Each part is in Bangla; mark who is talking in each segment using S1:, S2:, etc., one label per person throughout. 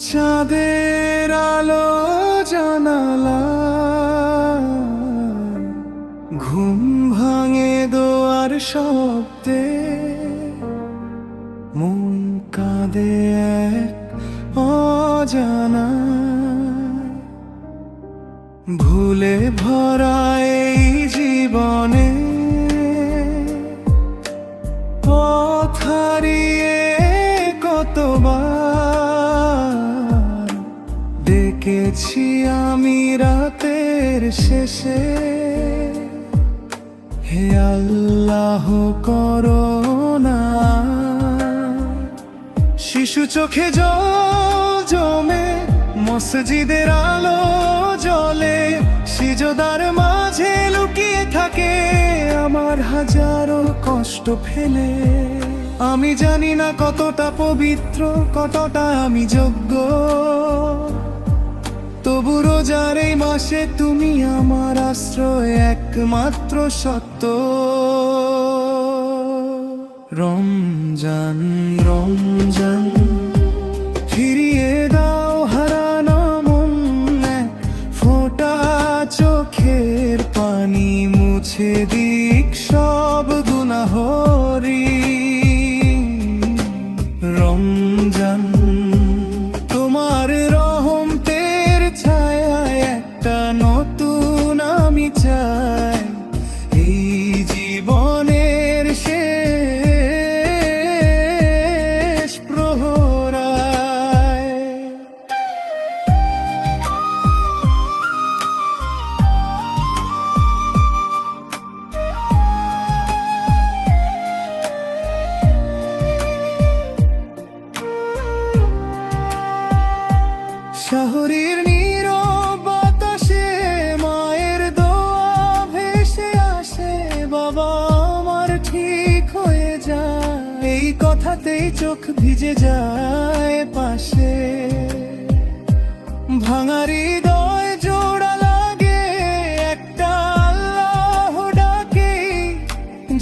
S1: চাঁদের আলো জানালা ঘুম ভাঙে দোয়ার শব্দে মন কাঁদে এক অজানা ভুলে ভরা দেখেছি আমি রাতের শেষে। হে আল্লাহ করোনা। শিশু চোখে জমে, মসজিদের আলো জলে সিজদার মাঝে লুকিয়ে থাকে, আমার হাজারো কষ্ট ফেলে। আমি জানি না কতটা পবিত্র, কতটা আমি যোগ্য। তবু রোজার এই মাসে তুমি আমার আশ্রয় একমাত্র সত্য। রমজান রমজান, ফিরিয়ে দাও হারানো মন। ফোঁটা চোখের পানি মুছে দিক সব গুনাহরি। রমজান শহরের নীরব বাতাসে মায়ের দোয়া ভেসে আসে, বাবা, আমার ঠিক হয়ে যায়। এই কথাতেই চোখ ভিজে যায় পাশে। ভাঙারি হৃদয় জোড়া লাগে, একটা আল্লাহ ডাকে,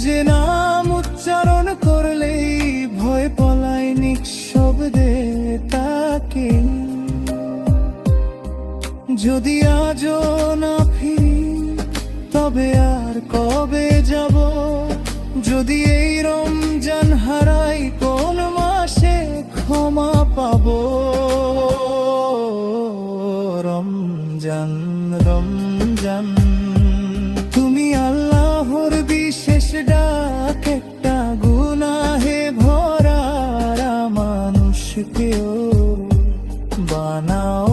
S1: যে নাম উচ্চারণ করলেই ভয় পলায় নিঃশব্দে তাকে যদি আজও না ফিরি, তবে আর কবে যাব? যদি এই রমজান হারাই, কোন মাসে ক্ষমা পাব? রমজান রমজান, তুমি আল্লাহর বিশেষ ডাক, একটা গুনাহে ভরা মানুষকেও বানাও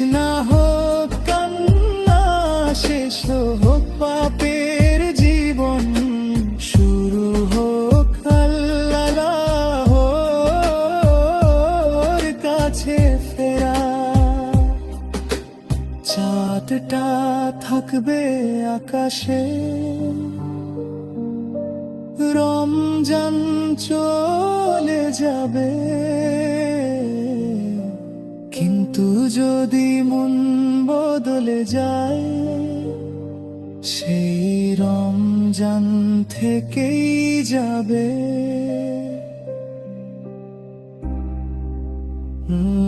S1: না হোক, কান্না শেষ হোক, পাপের জীবন শুরু হোক আল্লাহর কাছে ফেরা। চাঁদটা থাকবে আকাশে। রমজান চলে যাবে। কিন্তু যদি মন বদলে যায় সেই রমজান থেকেই যাবে। হুম